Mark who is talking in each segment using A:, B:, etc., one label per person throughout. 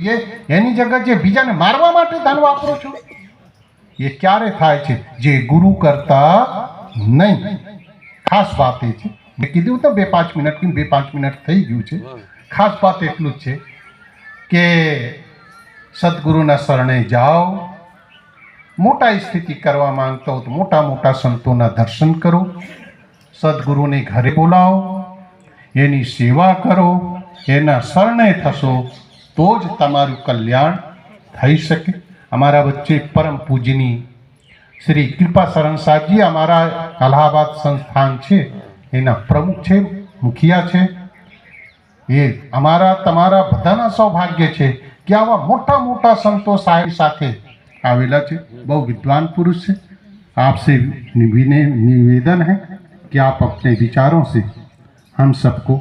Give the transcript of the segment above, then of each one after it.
A: એ એની જગ્યા જે બીજાને મારવા માટે ધન વાપરો છો એ ક્યારે થાય છે જે ગુરુ કરતા નહીં ખાસ વાત એ છે મેં કીધું તો બે પાંચ મિનિટ બે પાંચ મિનિટ થઈ ગયું છે ખાસ વાત એટલું જ છે કે સદગુરુના શરણે જાઓ મોટા સ્થિતિ કરવા માંગતો હો તો મોટા મોટા સંતોના દર્શન કરો સદગુરુને ઘરે બોલાવો એની સેવા કરો એના શરણે થશો तोज तमारो कल्याण થઈ શકે અમારું બચ્ચે પરમ પૂજની શ્રી કૃપા સરણ સાહેબજી અમાર કાલાવાડ સંસ્થાન છે એના પ્રમુખ છે મુખ્યયા છે એ અમારું તમારું બધાનું સૌ ભાગ્ય છે કેવા મોટો મોટો સંતો સાહિબ સાથે આવેલા છે બહુ વિદ્વાન પુરુષ છે આપસે નિવે નિવેદન છે કે આપ અપને વિચારો સે હમ સબકો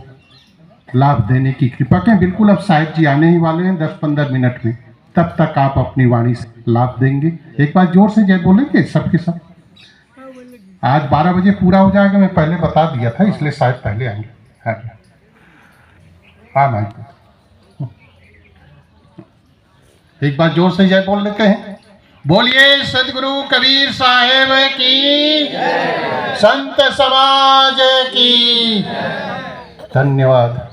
A: लाभ देने की कृपा करें बिल्कुल अब साहिब जी आने ही वाले हैं दस पंद्रह मिनट में तब तक आप अपनी वाणी से लाभ देंगे एक बार जोर से जय बोलेंगे सबके साथ आज बारह बजे पूरा हो जाएगा मैं पहले बता दिया था इसलिए शायद पहले आएंगे हाँ भाई हाँ, हाँ। एक बार जोर से जय बोल लेते हैं बोलिए सदगुरु कबीर साहेब की संत समाज की धन्यवाद